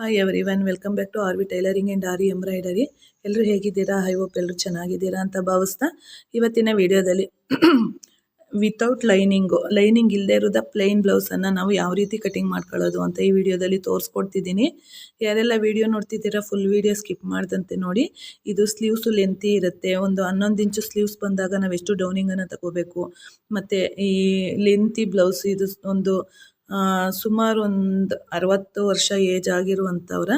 Hi everyone welcome back to R V tailoring and aari embroidery ಎಲ್ಲರೂ ಹೇಗಿದ್ದೀರಾ? I hope ಎಲ್ಲರೂ ಚೆನ್ನಾಗಿದ್ದೀರಾ ಅಂತ ಭಾವಿಸ್ತಾ ಇವತ್ತಿನ ವಿಡಿಯೋದಲ್ಲಿ ವಿತೌಟ್ ಲೈನಿಂಗು ಲೈನಿಂಗ್ ಇಲ್ಲದೆ ಇರೋದ ಪ್ಲೈನ್ ಬ್ಲೌಸನ್ನು ನಾವು ಯಾವ ರೀತಿ ಕಟಿಂಗ್ ಮಾಡ್ಕೊಳ್ಳೋದು ಅಂತ ಈ ವಿಡಿಯೋದಲ್ಲಿ ತೋರಿಸ್ಕೊಡ್ತಿದ್ದೀನಿ. ಯಾರೆಲ್ಲ ವಿಡಿಯೋ ನೋಡ್ತಿದ್ದೀರಾ ಫುಲ್ ವಿಡಿಯೋ ಸ್ಕಿಪ್ ಮಾಡ್ದಂತೆ ನೋಡಿ, ಇದು ಸ್ಲೀವ್ಸು ಲೆಂತಿ ಇರುತ್ತೆ. ಒಂದು ಹನ್ನೊಂದು ಇಂಚು ಸ್ಲೀವ್ಸ್ ಬಂದಾಗ ನಾವು ಎಷ್ಟು ಡೌನಿಂಗನ್ನು ತಗೋಬೇಕು. ಮತ್ತು ಈ ಲೆಂತಿ ಬ್ಲೌಸ್ ಇದು ಒಂದು ಸುಮಾರು ಒಂದು ಅರವತ್ತು ವರ್ಷ ಏಜ್ ಆಗಿರುವಂಥವ್ರ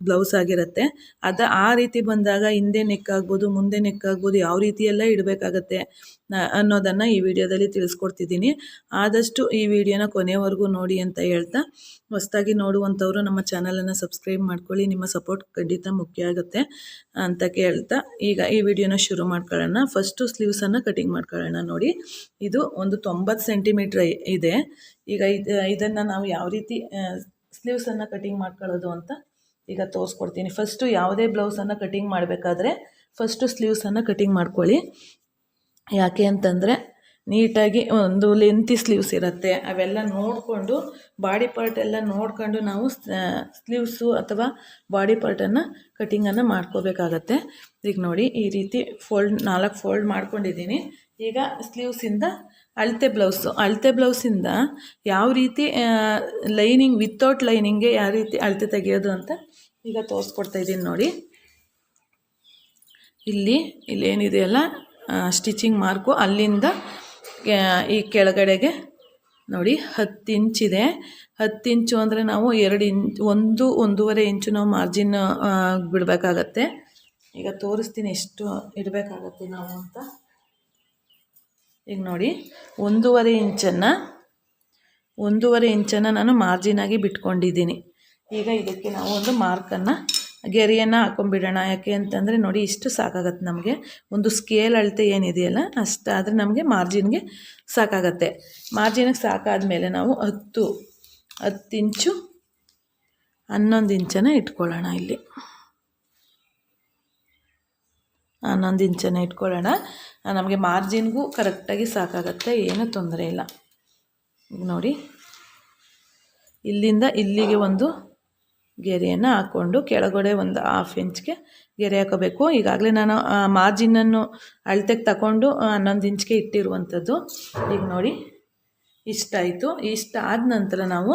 ಬ್ಲೌಸ್ ಆಗಿರುತ್ತೆ. ಅದು ಆ ರೀತಿ ಬಂದಾಗ ಹಿಂದೆ ನೆಕ್ ಆಗ್ಬೋದು, ಮುಂದೆ ನೆಕ್ ಆಗ್ಬೋದು ಯಾವ ರೀತಿ ಎಲ್ಲ ಇಡಬೇಕಾಗತ್ತೆ ಅನ್ನೋದನ್ನು ಈ ವಿಡಿಯೋದಲ್ಲಿ ತಿಳಿಸ್ಕೊಡ್ತಿದ್ದೀನಿ. ಆದಷ್ಟು ಈ ವಿಡಿಯೋನ ಕೊನೆವರೆಗೂ ನೋಡಿ ಅಂತ ಹೇಳ್ತಾ, ಹೊಸದಾಗಿ ನೋಡುವಂಥವ್ರು ನಮ್ಮ ಚಾನಲನ್ನು ಸಬ್ಸ್ಕ್ರೈಬ್ ಮಾಡ್ಕೊಳ್ಳಿ. ನಿಮ್ಮ ಸಪೋರ್ಟ್ ಖಂಡಿತ ಮುಖ್ಯ ಆಗುತ್ತೆ ಅಂತ ಕೇಳ್ತಾ, ಈಗ ಈ ವಿಡಿಯೋನ ಶುರು ಮಾಡ್ಕೊಳ್ಳೋಣ. ಫಸ್ಟು ಸ್ಲೀವ್ಸನ್ನು ಕಟಿಂಗ್ ಮಾಡ್ಕೊಳ್ಳೋಣ ನೋಡಿ. ಇದು ಒಂದು ತೊಂಬತ್ತು ಸೆಂಟಿಮೀಟ್ರ್ ಇದೆ. ಈಗ ಇದು, ಇದನ್ನು ನಾವು ಯಾವ ರೀತಿ ಸ್ಲೀವ್ಸನ್ನು ಕಟಿಂಗ್ ಮಾಡ್ಕೊಳ್ಳೋದು ಅಂತ ಈಗ ತೋರಿಸ್ಕೊಡ್ತೀನಿ. ಫಸ್ಟು ಯಾವುದೇ ಬ್ಲೌಸನ್ನು ಕಟಿಂಗ್ ಮಾಡಬೇಕಾದ್ರೆ ಫಸ್ಟು ಸ್ಲೀವ್ಸನ್ನು ಕಟಿಂಗ್ ಮಾಡ್ಕೊಳ್ಳಿ. ಯಾಕೆ ಅಂತಂದರೆ ನೀಟಾಗಿ ಒಂದು ಲೆಂತಿ ಸ್ಲೀವ್ಸ್ ಇರುತ್ತೆ. ಅವೆಲ್ಲ ನೋಡಿಕೊಂಡು ಬಾಡಿ ಪಾರ್ಟ್ ಎಲ್ಲ ನೋಡ್ಕೊಂಡು ನಾವು ಸ್ಲೀವ್ಸು ಅಥವಾ ಬಾಡಿ ಪಾರ್ಟನ್ನು ಕಟಿಂಗನ್ನು ಮಾಡ್ಕೋಬೇಕಾಗತ್ತೆ. ಈಗ ನೋಡಿ ಈ ರೀತಿ ಫೋಲ್ಡ್ ನಾಲ್ಕು ಫೋಲ್ಡ್ ಮಾಡ್ಕೊಂಡಿದ್ದೀನಿ. ಈಗ ಸ್ಲೀವ್ಸಿಂದ ಅಳತೆ ಬ್ಲೌಸು ಅಳತೆ ಬ್ಲೌಸಿಂದ ಯಾವ ರೀತಿ ಲೈನಿಂಗ್ ವಿತೌಟ್ ಲೈನಿಂಗ್ಗೆ ಯಾವ ರೀತಿ ಅಳತೆ ತೆಗೆಯೋದು ಅಂತ ಈಗ ತೋರಿಸ್ಕೊಡ್ತಾ ಇದ್ದೀನಿ ನೋಡಿ. ಇಲ್ಲಿ ಇಲ್ಲೇನಿದೆಯಲ್ಲ ಸ್ಟಿಚಿಂಗ್ ಮಾರ್ಕು ಅಲ್ಲಿಂದ ಈ ಕೆಳಗಡೆಗೆ ನೋಡಿ, ಹತ್ತು ಇಂಚಿದೆ ಹತ್ತು ಇಂಚು ಅಂದರೆ ನಾವು ಎರಡು ಇಂಚ್ ಒಂದು, ಒಂದೂವರೆ ಇಂಚು ನಾವು ಮಾರ್ಜಿನ್ ಬಿಡಬೇಕಾಗತ್ತೆ. ಈಗ ತೋರಿಸ್ತೀನಿ ಎಷ್ಟು ಇಡಬೇಕಾಗತ್ತೆ ನಾವು ಅಂತ. ಈಗ ನೋಡಿ, ಒಂದೂವರೆ ಇಂಚನ್ನು ಒಂದೂವರೆ ಇಂಚನ್ನು ನಾನು ಮಾರ್ಜಿನಾಗಿ ಬಿಟ್ಕೊಂಡಿದ್ದೀನಿ. ಈಗ ಇದಕ್ಕೆ ನಾವು ಒಂದು ಮಾರ್ಕನ್ನು ಗೆರೆಯನ್ನು ಹಾಕೊಂಡ್ಬಿಡೋಣ ಯಾಕೆ ಅಂತಂದರೆ ನೋಡಿ, ಇಷ್ಟು ಸಾಕಾಗತ್ತೆ ನಮಗೆ. ಒಂದು ಸ್ಕೇಲ್ ಅಳತೆ ಏನಿದೆಯಲ್ಲ, ಅಷ್ಟು ಆದರೆ ನಮಗೆ ಮಾರ್ಜಿನ್ಗೆ ಸಾಕಾಗತ್ತೆ. ಮಾರ್ಜಿನ್ಗೆ ಸಾಕಾದಮೇಲೆ ನಾವು ಹತ್ತು ಹತ್ತು ಇಂಚು ಹನ್ನೊಂದು ಇಂಚನ್ನು ಇಟ್ಕೊಳ್ಳೋಣ ಇಲ್ಲಿ. ಹನ್ನೊಂದು ಇಂಚನ್ನು ಇಟ್ಕೊಳ್ಳೋಣ. ನಮಗೆ ಮಾರ್ಜಿನ್ಗೂ ಕರೆಕ್ಟಾಗಿ ಸಾಕಾಗತ್ತೆ, ಏನೂ ತೊಂದರೆ ಇಲ್ಲ. ನೋಡಿ, ಇಲ್ಲಿಂದ ಇಲ್ಲಿಗೆ ಒಂದು ಗೆರೆಯನ್ನು ಹಾಕ್ಕೊಂಡು ಕೆಳಗಡೆ ಒಂದು ಹಾಫ್ ಇಂಚ್ಗೆ ಗೆರೆ ಹಾಕೋಬೇಕು. ಈಗಾಗಲೇ ನಾನು ಮಾರ್ಜಿನನ್ನು ಅಳತೆಗೆ ತಗೊಂಡು ಹನ್ನೊಂದು ಇಂಚ್ಗೆ ಇಟ್ಟಿರುವಂಥದ್ದು. ಈಗ ನೋಡಿ ಇಷ್ಟಾಯಿತು ಇಷ್ಟ ಆದ ನಂತರ ನಾವು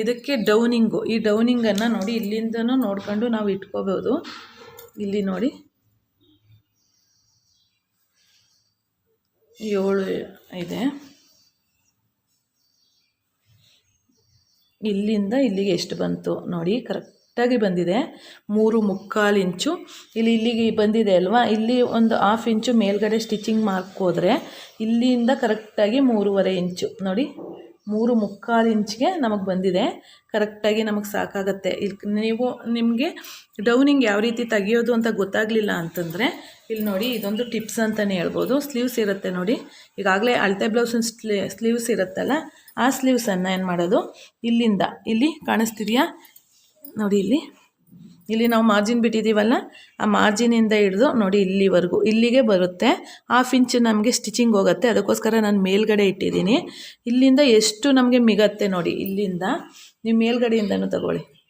ಇದಕ್ಕೆ ಡೌನಿಂಗು ಈ ಡೌನಿಂಗನ್ನು ನೋಡಿ, ಇಲ್ಲಿಂದನೂ ನೋಡ್ಕೊಂಡು ನಾವು ಇಟ್ಕೋಬೋದು. ಇಲ್ಲಿ ನೋಡಿ, ಏಳು ಇದೆ. ಇಲ್ಲಿಂದ ಇಲ್ಲಿಗೆ ಎಷ್ಟು ಬಂತು ನೋಡಿ ಕರೆಕ್ಟಾಗಿ ಬಂದಿದೆ. ಮೂರು ಮುಕ್ಕಾಲು ಇಂಚು. ಇಲ್ಲಿ ಇಲ್ಲಿಗೆ ಬಂದಿದೆ ಅಲ್ವಾ? ಇಲ್ಲಿ ಒಂದು ಹಾಫ್ ಇಂಚು ಮೇಲ್ಗಡೆ ಸ್ಟಿಚಿಂಗ್ ಹೋದರೆ ಇಲ್ಲಿಂದ ಕರೆಕ್ಟಾಗಿ ಮೂರುವರೆ ಇಂಚು. ನೋಡಿ, ಮೂರು ಮುಕ್ಕಾಲು ಇಂಚ್ಗೆ ನಮಗೆ ಬಂದಿದೆ. ಕರೆಕ್ಟಾಗಿ ನಮಗೆ ಸಾಕಾಗತ್ತೆ. ಇಲ್ಲಿ ನೀವು ನಿಮಗೆ ಡೌನಿಂಗ್ ಯಾವ ರೀತಿ ತೆಗಿಯೋದು ಅಂತ ಗೊತ್ತಾಗಲಿಲ್ಲ ಅಂತಂದರೆ ಇಲ್ಲಿ ನೋಡಿ ಇದೊಂದು ಟಿಪ್ಸ್ ಅಂತಲೇ ಹೇಳ್ಬೋದು. ಸ್ಲೀವ್ಸ್ ಇರುತ್ತೆ ನೋಡಿ. ಈಗಾಗಲೇ ಅಳತೆ ಬ್ಲೌಸಿನ ಸ್ಲೀ ಸ್ಲೀವ್ಸ್ ಇರುತ್ತಲ್ಲ ಆ ಸ್ಲೀವ್ಸನ್ನು ಏನು ಮಾಡೋದು? ಇಲ್ಲಿಂದ. ಇಲ್ಲಿ ಕಾಣಿಸ್ತಿದೆಯಾ? ನೋಡಿ ಇಲ್ಲಿ. ಇಲ್ಲಿ ನಾವು ಮಾರ್ಜಿನ್ ಬಿಟ್ಟಿದ್ದೀವಲ್ಲ, ಆ ಮಾರ್ಜಿನಿಂದ ಹಿಡಿದು ನೋಡಿ ಇಲ್ಲಿವರೆಗೂ. ಇಲ್ಲಿಗೆ ಬರುತ್ತೆ. ಹಾಫ್ ಇಂಚ್ ನಮಗೆ ಸ್ಟಿಚಿಂಗ್ ಹೋಗುತ್ತೆ. ಅದಕ್ಕೋಸ್ಕರ ನಾನು ಮೇಲ್ಗಡೆ ಇಟ್ಟಿದ್ದೀನಿ. ಇಲ್ಲಿಂದ ಎಷ್ಟು ನಮಗೆ ಮಿಗತ್ತೆ ನೋಡಿ. ಇಲ್ಲಿಂದ. ನೀವು ಮೇಲ್ಗಡೆಯಿಂದನೂ ತಗೊಳ್ಳಿ.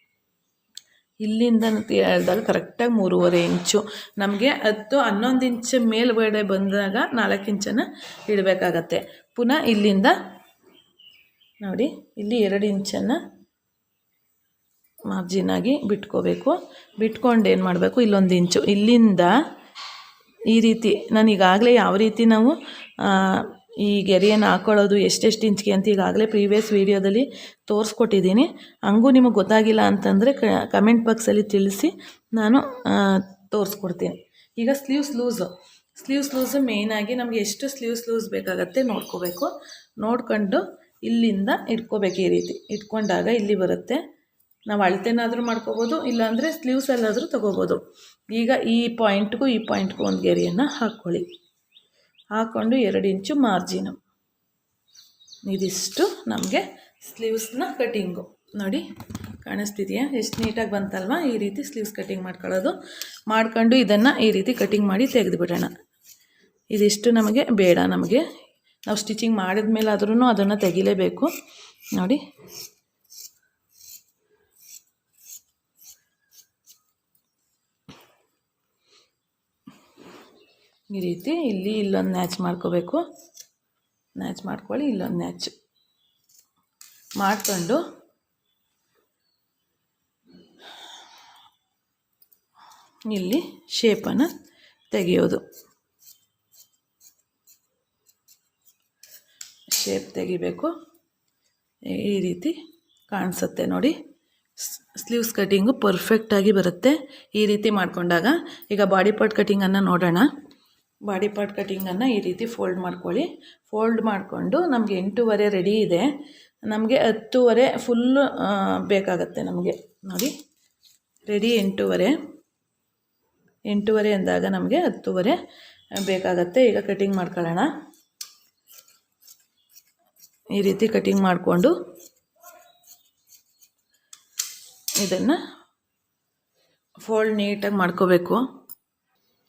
ಇಲ್ಲಿಂದ ಹೇಳಿದಾಗ ಕರೆಕ್ಟಾಗಿ ಮೂರುವರೆ ಇಂಚು ನಮಗೆ ಹತ್ತು, ಹನ್ನೊಂದು ಇಂಚ್ ಮೇಲ್ಗಡೆ ಬಂದಾಗ ನಾಲ್ಕು ಇಂಚನ್ನು ಇಡಬೇಕಾಗತ್ತೆ. ಪುನಃ ಇಲ್ಲಿಂದ ನೋಡಿ, ಇಲ್ಲಿ ಎರಡು ಇಂಚನ್ನು ಮಾರ್ಜಿನಾಗಿ ಬಿಟ್ಕೋಬೇಕು. ಬಿಟ್ಕೊಂಡು ಏನು ಮಾಡಬೇಕು? ಇಲ್ಲೊಂದು ಇಂಚು. ಇಲ್ಲಿಂದ ಈ ರೀತಿ, ನಾನು ಈಗಾಗಲೇ ಯಾವ ರೀತಿ ನಾವು ಈ ಗೆರೆಯನ್ನು ಹಾಕ್ಕೊಳ್ಳೋದು ಎಷ್ಟೆಷ್ಟು ಇಂಚಿಗೆ ಅಂತ ಈಗಾಗಲೇ ಪ್ರೀವಿಯಸ್ ವೀಡಿಯೋದಲ್ಲಿ ತೋರಿಸ್ಕೊಟ್ಟಿದ್ದೀನಿ ಹಂಗೂ ನಿಮಗೆ ಗೊತ್ತಾಗಿಲ್ಲ ಅಂತಂದರೆ ಕಮೆಂಟ್ ಬಾಕ್ಸಲ್ಲಿ ತಿಳಿಸಿ ನಾನು ತೋರಿಸ್ಕೊಡ್ತೀನಿ. ಈಗ ಸ್ಲೀವ್ಸ್ ಲೂಸು ಸ್ಲೀವ್ಸ್ ಲೂಸು ಮೇಯ್ನಾಗಿ ನಮಗೆ ಎಷ್ಟು ಸ್ಲೀವ್ಸ್ ಲೂಸ್ ಬೇಕಾಗತ್ತೆ ನೋಡ್ಕೋಬೇಕು. ನೋಡ್ಕೊಂಡು ಇಲ್ಲಿಂದ ಇಟ್ಕೋಬೇಕು ಈ ರೀತಿ. ಇಟ್ಕೊಂಡಾಗ ಇಲ್ಲಿ ಬರುತ್ತೆ. ನಾವು ಅಳತೆನಾದರೂ ಮಾಡ್ಕೋಬೋದು, ಇಲ್ಲಾಂದರೆ ಸ್ಲೀವ್ಸಲ್ಲಾದರೂ ತೊಗೋಬೋದು. ಈಗ ಈ ಪಾಯಿಂಟ್ಗೂ ಈ ಪಾಯಿಂಟ್ಗೂ ಒಂದು ಗೆರೆಯನ್ನು ಹಾಕ್ಕೊಳ್ಳಿ ಹಾಕ್ಕೊಂಡು ಎರಡು ಇಂಚು ಮಾರ್ಜಿನು ಇದಿಷ್ಟು ನಮಗೆ ಸ್ಲೀವ್ಸ್ನ ಕಟಿಂಗು ನೋಡಿ, ಕಾಣಿಸ್ತಿದೆಯಾ? ಎಷ್ಟು ನೀಟಾಗಿ ಬಂತಲ್ವ? ಈ ರೀತಿ ಸ್ಲೀವ್ಸ್ ಕಟಿಂಗ್ ಮಾಡ್ಕೊಳ್ಳೋದು. ಮಾಡ್ಕೊಂಡು ಇದನ್ನು ಈ ರೀತಿ ಕಟಿಂಗ್ ಮಾಡಿ ತೆಗೆದುಬಿಡೋಣ. ಇದಿಷ್ಟು ನಮಗೆ ಬೇಡ ನಮಗೆ ನಾವು ಸ್ಟಿಚಿಂಗ್ ಮಾಡಿದ ಮೇಲೆ ಆದ್ರೂ ಅದನ್ನು ತೆಗಿಲೇಬೇಕು. ನೋಡಿ. ಈ ರೀತಿ ಇಲ್ಲಿ ಇಲ್ಲೊಂದು ಮ್ಯಾಚ್ ಮಾಡ್ಕೋಬೇಕು. ಮ್ಯಾಚ್ ಮಾಡ್ಕೊಳ್ಳಿ, ಇಲ್ಲೊಂದು ಮ್ಯಾಚ್ ಮಾಡಿಕೊಂಡು. ಇಲ್ಲಿ ಶೇಪನ್ನು ತೆಗೆಯೋದು. ಶೇಪ್ ತೆಗಿಬೇಕು. ಈ ರೀತಿ ಕಾಣಿಸುತ್ತೆ ನೋಡಿ. ಸ್ಲೀವ್ಸ್ ಕಟ್ಟಿಂಗು ಪರ್ಫೆಕ್ಟಾಗಿ ಬರುತ್ತೆ. ಈ ರೀತಿ ಮಾಡಿಕೊಂಡಾಗ ಈಗ ಬಾಡಿ ಪಾರ್ಟ್ ಕಟ್ಟಿಂಗನ್ನು ನೋಡೋಣ. ಬಾಡಿ ಪಾರ್ಟ್ ಕಟ್ಟಿಂಗನ್ನು ಈ ರೀತಿ ಫೋಲ್ಡ್ ಮಾಡ್ಕೊಳ್ಳಿ. ಫೋಲ್ಡ್ ಮಾಡಿಕೊಂಡು ನಮಗೆ ಎಂಟೂವರೆ ರೆಡಿ ಇದೆ. ನಮಗೆ ಹತ್ತುವರೆ ಫುಲ್ಲು ಬೇಕಾಗತ್ತೆ ನಮಗೆ. ನೋಡಿ. ರೆಡಿ ಎಂಟೂವರೆ. ಎಂಟೂವರೆ ಅಂದಾಗ ನಮಗೆ ಹತ್ತುವರೆ ಬೇಕಾಗತ್ತೆ. ಈಗ ಕಟ್ಟಿಂಗ್ ಮಾಡ್ಕೊಳ್ಳೋಣ. ಈ ರೀತಿ ಕಟ್ಟಿಂಗ್ ಮಾಡಿಕೊಂಡು ಇದನ್ನು ಫೋಲ್ಡ್ ನೀಟಾಗಿ ಮಾಡ್ಕೋಬೇಕು.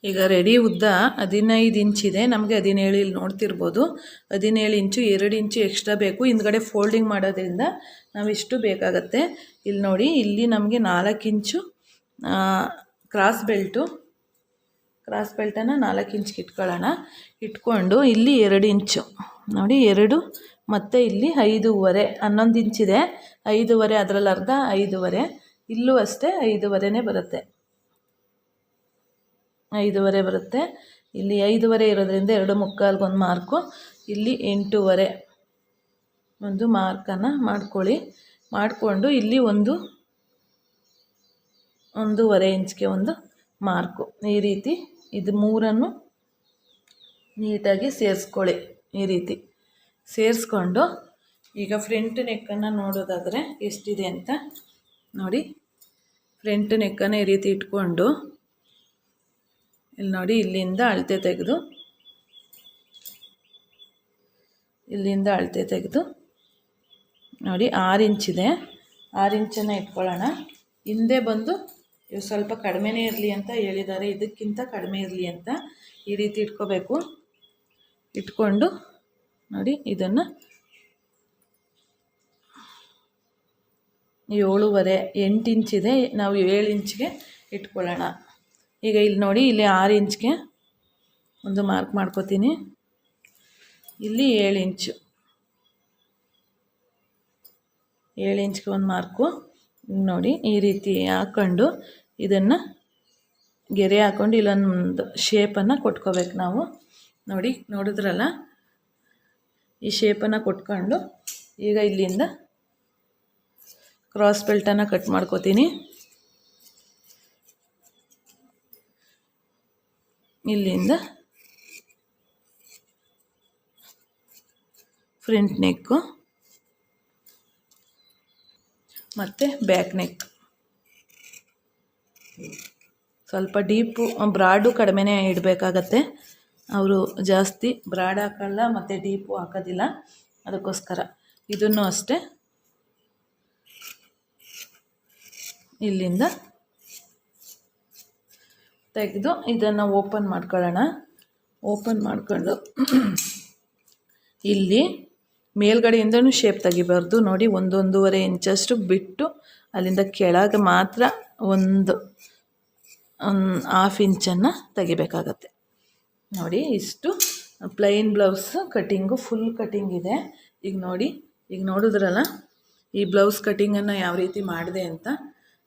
ಈಗ ರೆಡಿ ಉದ್ದ ಹದಿನೈದು ಇಂಚಿದೆ ನಮಗೆ ಹದಿನೇಳು ಇಲ್ಲಿ ನೋಡ್ತಿರ್ಬೋದು. ಹದಿನೇಳು ಇಂಚು ಎರಡು ಇಂಚು ಎಕ್ಸ್ಟ್ರಾ ಬೇಕು. ಹಿಂದ್ಗಡೆ ಫೋಲ್ಡಿಂಗ್ ಮಾಡೋದ್ರಿಂದ ನಾವಿಷ್ಟು ಬೇಕಾಗತ್ತೆ. ಇಲ್ಲಿ ನೋಡಿ, ಇಲ್ಲಿ ನಮಗೆ ನಾಲ್ಕು ಇಂಚು ಕ್ರಾಸ್ ಬೆಲ್ಟು ಕ್ರಾಸ್ ಬೆಲ್ಟನ್ನು ನಾಲ್ಕು ಇಂಚ್ಗೆ ಇಟ್ಕೊಳ್ಳೋಣ. ಇಟ್ಕೊಂಡು ಇಲ್ಲಿ ಎರಡು ಇಂಚು. ನೋಡಿ, ಎರಡು ಮತ್ತು ಇಲ್ಲಿ ಐದೂವರೆ. ಹನ್ನೊಂದು ಇಂಚಿದೆ ಐದೂವರೆ, ಅದರಲ್ಲಿ ಅರ್ಧ, ಐದೂವರೆ. ಇಲ್ಲೂ ಅಷ್ಟೇ ಐದೂವರೆನೇ ಬರುತ್ತೆ. ಐದೂವರೆ ಬರುತ್ತೆ. ಇಲ್ಲಿ ಐದೂವರೆ ಇರೋದ್ರಿಂದ ಎರಡು ಮುಕ್ಕಾಲ್ಗೊಂದು ಮಾರ್ಕು. ಇಲ್ಲಿ ಎಂಟೂವರೆ. ಒಂದು ಮಾರ್ಕನ್ನು ಮಾಡ್ಕೊಳ್ಳಿ. ಮಾಡಿಕೊಂಡು ಇಲ್ಲಿ ಒಂದು, ಒಂದೂವರೆ ಇಂಚ್ಗೆ ಒಂದು ಮಾರ್ಕು. ಈ ರೀತಿ ಇದು ಮೂರನ್ನು ನೀಟಾಗಿ ಸೇರಿಸ್ಕೊಳ್ಳಿ ಈ ರೀತಿ. ಸೇರಿಸ್ಕೊಂಡು ಈಗ ಫ್ರಂಟ್ ನೆಕ್ಕನ್ನು ನೋಡೋದಾದರೆ ಎಷ್ಟಿದೆ ಅಂತ ನೋಡಿ. ಫ್ರಂಟ್ ನೆಕ್ಕನ್ನು ಈ ರೀತಿ ಇಟ್ಕೊಂಡು ಇಲ್ಲಿ ನೋಡಿ, ಇಲ್ಲಿಂದ ಅಳತೆ ತೆಗೆದು, ಇಲ್ಲಿಂದ ಅಳತೆ ತೆಗೆದು ನೋಡಿ, ಆರು ಇಂಚಿದೆ. ಆರು ಇಂಚನ್ನು ಇಟ್ಕೊಳ್ಳೋಣ. ಹಿಂದೆ ಬಂದು ಇವು ಸ್ವಲ್ಪ ಕಡಿಮೆನೇ ಇರಲಿ ಅಂತ ಹೇಳಿದ್ದಾರೆ. ಇದಕ್ಕಿಂತ ಕಡಿಮೆ ಇರಲಿ ಅಂತ ಈ ರೀತಿ ಇಟ್ಕೋಬೇಕು. ಇಟ್ಕೊಂಡು ನೋಡಿ ಇದನ್ನು ಏಳುವರೆ, ಎಂಟು ಇಂಚಿದೆ ನಾವು ಏಳು ಇಂಚ್ಗೆ ಇಟ್ಕೊಳ್ಳೋಣ. ಈಗ ಇಲ್ಲಿ ನೋಡಿ, ಇಲ್ಲಿ ಆರು ಇಂಚ್ಗೆ ಒಂದು ಮಾರ್ಕ್ ಮಾಡ್ಕೋತೀನಿ. ಇಲ್ಲಿ ಏಳು ಇಂಚು. ಏಳು ಇಂಚ್ಗೆ ಒಂದು ಮಾರ್ಕು. ನೋಡಿ ಈ ರೀತಿ ಹಾಕ್ಕೊಂಡು ಇದನ್ನು ಗೆರೆ ಹಾಕ್ಕೊಂಡು ಇಲ್ಲೊಂದು ಶೇಪನ್ನು ಕೊಟ್ಕೋಬೇಕು ನಾವು. ನೋಡಿ, ನೋಡಿದ್ರಲ್ಲ? ಈ ಶೇಪನ್ನು ಕೊಟ್ಕೊಂಡು ಈಗ ಇಲ್ಲಿಂದ ಕ್ರಾಸ್ ಬೆಲ್ಟನ್ನು ಕಟ್ ಮಾಡ್ಕೋತೀನಿ. ಇಲ್ಲಿಂದ ಫ್ರಂಟ್ ನೆಕ್ಕು ಮತ್ತು ಬ್ಯಾಕ್ ನೆಕ್ ಸ್ವಲ್ಪ ಡೀಪು ಬ್ರಾಡು ಕಡಿಮೆನೇ ಇಡಬೇಕಾಗತ್ತೆ. ಅವರು ಜಾಸ್ತಿ ಬ್ರಾಡ್ ಹಾಕಲ್ಲ, ಮತ್ತು ಡೀಪು ಹಾಕೋದಿಲ್ಲ. ಅದಕ್ಕೋಸ್ಕರ ಇದನ್ನು ಅಷ್ಟೇ ಇಲ್ಲಿಂದ ತೆಗೆದು ಇದನ್ನು ಓಪನ್ ಮಾಡ್ಕೊಳ್ಳೋಣ. ಓಪನ್ ಮಾಡ್ಕೊಂಡು ಇಲ್ಲಿ ಮೇಲ್ಗಡೆಯಿಂದನೂ ಶೇಪ್ ತೆಗಿಬಾರ್ದು. ನೋಡಿ, ಒಂದೊಂದೂವರೆ ಇಂಚಷ್ಟು ಬಿಟ್ಟು ಅಲ್ಲಿಂದ ಕೆಳಗೆ ಮಾತ್ರ ಒಂದು ಹಾಫ್ ಇಂಚನ್ನು ತೆಗಿಬೇಕಾಗತ್ತೆ. ನೋಡಿ, ಇಷ್ಟು plain blouse cutting full cutting ಇದೆ. ಈಗ ನೋಡಿ, ಈಗ ನೋಡಿದ್ರಲ್ಲ, ಈ ಬ್ಲೌಸ್ ಕಟ್ಟಿಂಗನ್ನು ಯಾವ ರೀತಿ ಮಾಡಿದೆ ಅಂತ.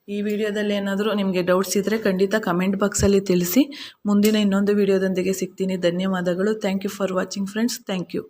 ಈ ವಿಡಿಯೋದಲ್ಲಿ ಏನಾದರೂ ನಿಮಗೆ ಡೌಟ್ಸ್ ಇದ್ದರೆ ಖಂಡಿತ ಕಮೆಂಟ್ ಬಾಕ್ಸಲ್ಲಿ ತಿಳಿಸಿ. ಮುಂದಿನ ಇನ್ನೊಂದು ವಿಡಿಯೋದೊಂದಿಗೆ ಸಿಗ್ತೀನಿ. ಧನ್ಯವಾದಗಳು. Thank you for watching friends thank you